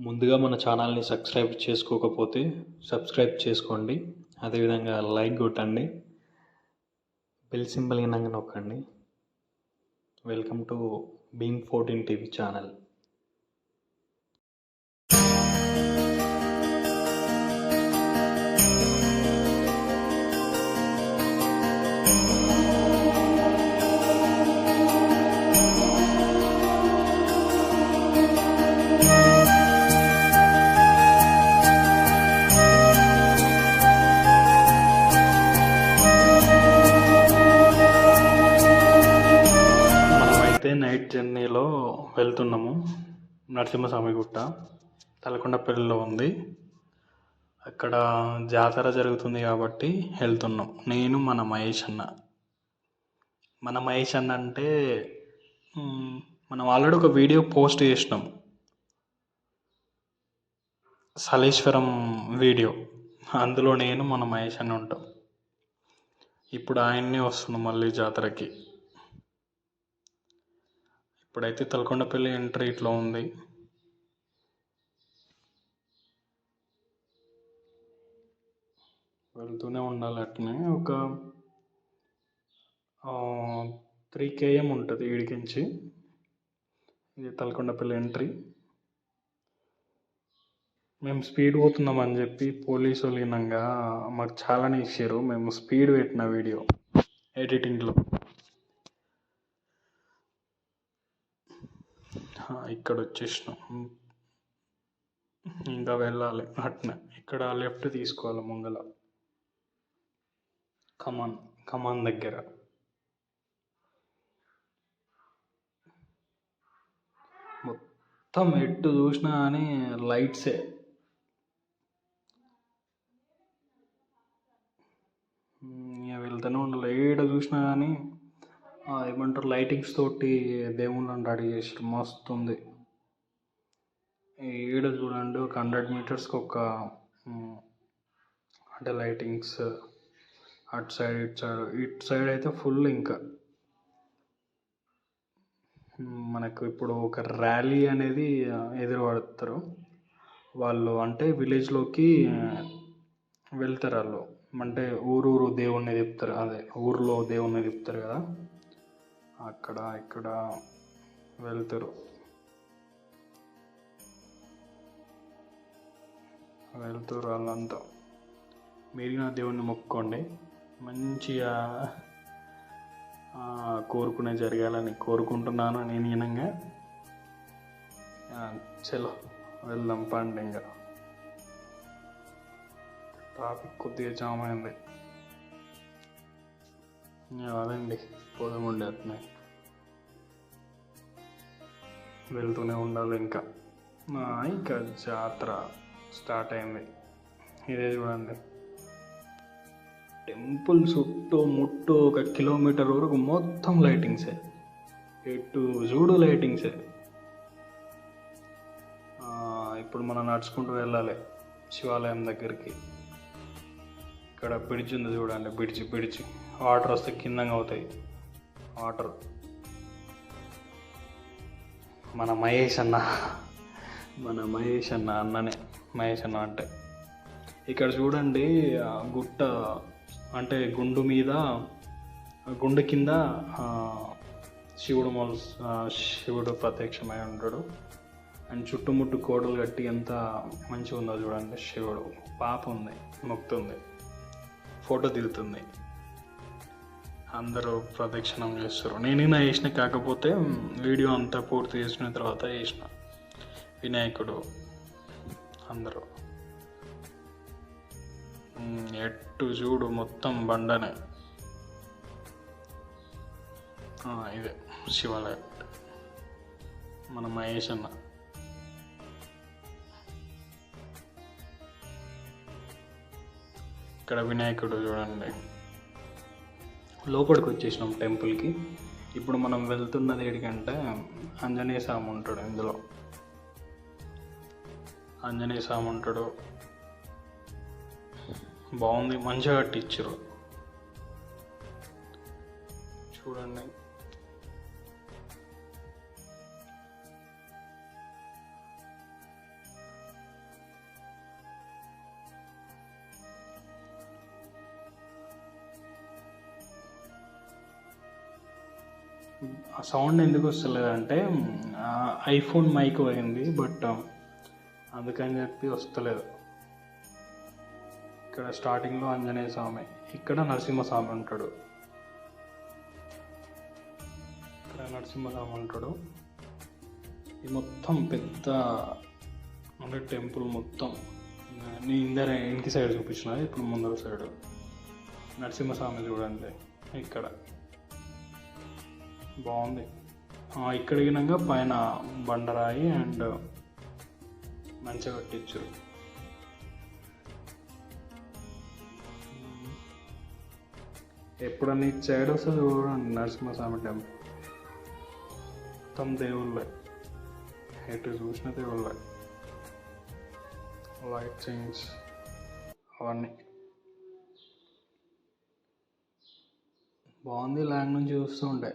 ముందుగా మన ఛానల్ని సబ్స్క్రైబ్ చేసుకోకపోతే సబ్స్క్రైబ్ చేసుకోండి. అదేవిధంగా లైక్ కొట్టండి. బెల్ సింబల్ కింద నొక్కండి. Welcome to Bheem fourteen TV channel వెళ్తున్నాము నరసింహస్వామి గుట్ట తలకొండపల్లిలో ఉంది. అక్కడ జాతర జరుగుతుంది కాబట్టి వెళ్తున్నాం. నేను మన మహేష్ అన్న. మన మహేష్ అన్న అంటే మనం ఆల్రెడీ ఒక వీడియో పోస్ట్ చేసినాం. సలేశ్వరం వీడియో. అందులో నేను మన మహేష్ అన్న ఉంటాం. ఇప్పుడు ఆయన్ని వస్తున్నాం మళ్ళీ జాతరకి. ఇప్పుడైతే తలకొండపల్లి ఎంట్రీ ఇట్లా ఉంది. వెళ్తూనే ఉండాలి అట్నే. ఒక త్రీ కేఎం ఉంటుంది ఈడికించి. ఇది తలకొండపల్లి ఎంట్రీ. మేము స్పీడ్ పోతున్నామని చెప్పి పోలీసు వాళ్ళు వినంగా మాకు చాలానే ఇచ్చారు. మేము స్పీడ్ పెట్టిన వీడియో ఎడిటింగ్లో ఆ, ఇక్కడ వచ్చేసినాం ఇంకా వెళ్ళాలి అట్నే. ఇక్కడ లెఫ్ట్ తీసుకోవాలి ముంగల కమాన్ కమాన్ దగ్గర. మొత్తం ఎట్టు చూసినా కానీ లైట్సే. ఇక వెళ్తూనే ఉండాలి. ఏడ చూసినా కానీ ఏమంటారు లైటింగ్స్ తోటి దేవుళ్ళని రెడీ చేసారు మస్తు ఉంది ఈడ చూడండి ఒక హండ్రెడ్ మీటర్స్కి ఒక అంటే లైటింగ్స్ అటు సైడ్ ఇటు సైడ్ ఇటు సైడ్ అయితే ఫుల్ ఇంకా. మనకు ఇప్పుడు ఒక ర్యాలీ అనేది ఎదురుపడతారు. వాళ్ళు అంటే విలేజ్లోకి వెళ్తారు వాళ్ళు. అంటే ఊరూరు దేవుణ్ణి చెప్తారు అదే ఊర్లో దేవుణ్ణి చెప్తారు కదా. అక్కడ ఇక్కడ వెళ్తారు. వెళ్తారు వాళ్ళంతా. మీరు నా దేవుణ్ణి మొక్కుకోండి మంచిగా కోరుకునే జరగాలని కోరుకుంటున్నాను నేను ఈనంగా చలో వెళ్దాం పండి ఇంకా. ట్రాఫిక్ కొద్దిగా జామ్ అయింది. అదండి పోదామండి అట్నే. వెళ్తూనే ఉండాలి ఇంకా. ఆ, ఇంకా జాతర స్టార్ట్ అయింది. ఇదే చూడండి. టెంపుల్ చుట్టూ ముట్టు ఒక కిలోమీటర్ వరకు మొత్తం లైటింగ్సే. ఎటు చూడు లైటింగ్సే. ఇప్పుడు మనం నడుచుకుంటూ వెళ్ళాలి శివాలయం దగ్గరికి. ఇక్కడ బ్రిడ్జ్ ఉంది చూడండి బ్రిడ్జ్ బ్రిడ్జ్. వాటర్ వస్తే కిందంగా అవుతాయి. వాటర్ మన మహేష్ అన్న. మన మహేష్ అన్న అన్ననే. మహేష్ అన్న అంటే. ఇక్కడ చూడండి గుట్ట అంటే గుండు మీద గుండు కింద శివుడు మొల శివుడు ప్రత్యక్షమై ఉంటాడు అండ్ చుట్టుముట్టు కోటలు కట్టి ఎంత మంచిగా ఉందో చూడండి శివుడు. పాప ఉంది మొక్తుంది. ఫోటో దిగుతుంది. అందరూ ప్రదక్షిణం చేస్తారు. నేనైనా వేసిన కాకపోతే వీడియో అంతా పూర్తి చేసిన తర్వాత వేసిన వినాయకుడు అందరూ. ఎట్టు చూడు మొత్తం బండనే. ఇదే శివాలయం. మన మహేష్ అన్న. ఇక్కడ వినాయకుడు చూడండి. లోపలికి వచ్చేసినాం టెంపుల్కి. ఇప్పుడు మనం వెళ్తున్నది ఏడికంటే ఆంజనేయ స్వామి ఉంటాడు ఇందులో. ఆంజనేయ స్వామి ఉంటాడు. బాగుంది మంచిగా కట్టించారు చూడండి. ఆ సౌండ్ ఎందుకు వస్తలేదు అంటే ఐఫోన్ మైక్ పోయింది బట్ అందుకని చెప్పి వస్తలేదు. ఇక్కడ స్టార్టింగ్లో ఆంజనేయ స్వామి ఇక్కడ నరసింహస్వామి ఉంటాడు. ఇక్కడ నరసింహస్వామి ఉంటాడు. ఇది మొత్తం పెద్ద అంటే టెంపుల్ మొత్తం నీ ఇందర ఇంటి సైడ్ చూపించిన ఇప్పుడు ముందర సైడ్. నరసింహస్వామి చూడండి ఇక్కడ. బాగుంది. ఇక్కడ గినంగా పైన బండరాయి అండ్ మంచిగా కట్టించు. ఎప్పుడన్నా ఇటు సైడ్ వస్తుంది చూడండి నరసింహస్వామి టెంపుల్. మొత్తం దేవుళ్ళే. ఎటు చూసిన దేవుళ్ళే. Light change. అవన్నీ. బాగుంది ల్యాండ్ నుంచి చూస్తూ ఉంటాయి